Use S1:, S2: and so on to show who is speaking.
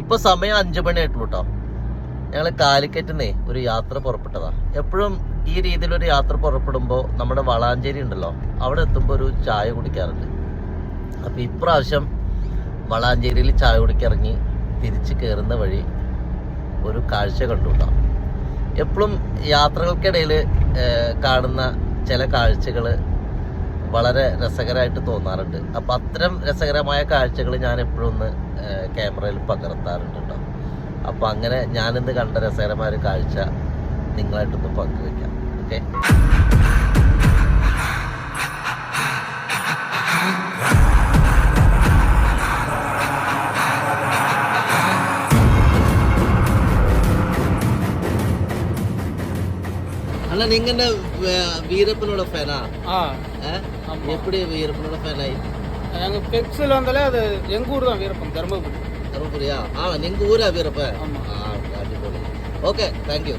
S1: ഇപ്പൊ സമയം അഞ്ചു മണി ആയിട്ടുള്ളൂ കേട്ടോ ഞങ്ങൾ കാലിക്കറ്റിന്നേ ഒരു യാത്ര പുറപ്പെട്ടതാ. എപ്പോഴും ഈ രീതിയിൽ ഒരു യാത്ര പുറപ്പെടുമ്പോൾ നമ്മുടെ വളാഞ്ചേരി ഉണ്ടല്ലോ അവിടെ എത്തുമ്പോൾ ഒരു ചായ കുടിക്കാറുണ്ട്. അപ്പൊ ഇപ്രാവശ്യം വളാഞ്ചേരിയിൽ ചായ കുടിക്കിറങ്ങി തിരിച്ച് കയറുന്ന വഴി ഒരു കാഴ്ച കണ്ടു കേട്ടോ. എപ്പോഴും യാത്രകൾക്കിടയിൽ കാണുന്ന ചില കാഴ്ചകൾ വളരെ രസകരമായിട്ട് തോന്നാറുണ്ട്. അപ്പം അത്തരം രസകരമായ കാഴ്ചകൾ ഞാൻ എപ്പോഴും ഒന്ന് ക്യാമറയിൽ പകർത്താറുണ്ട് കേട്ടോ അപ്പോൾ അങ്ങനെ ഞാനിന്ന് കണ്ട രസകരമായ ഒരു കാഴ്ച നിങ്ങളായിട്ടൊന്ന് പങ്കുവയ്ക്കാം. ഓക്കെ? അല്ല
S2: നിങ്ങളുടെ വീരപ്പനോട്
S1: ഫാനാ എപ്പോഴും വീരപ്പനോട് ഫാനായി
S2: எங்கள் பெக்ஸில் வந்தாலே அது எங்கள் ஊர் தான் வீரப்பம் தருமபுரி.
S1: தருமபுரியா? ஆ எங்கள் ஊரா வீரப்ப
S2: ஆமாம்
S1: ஆ ஓகே தேங்க்யூ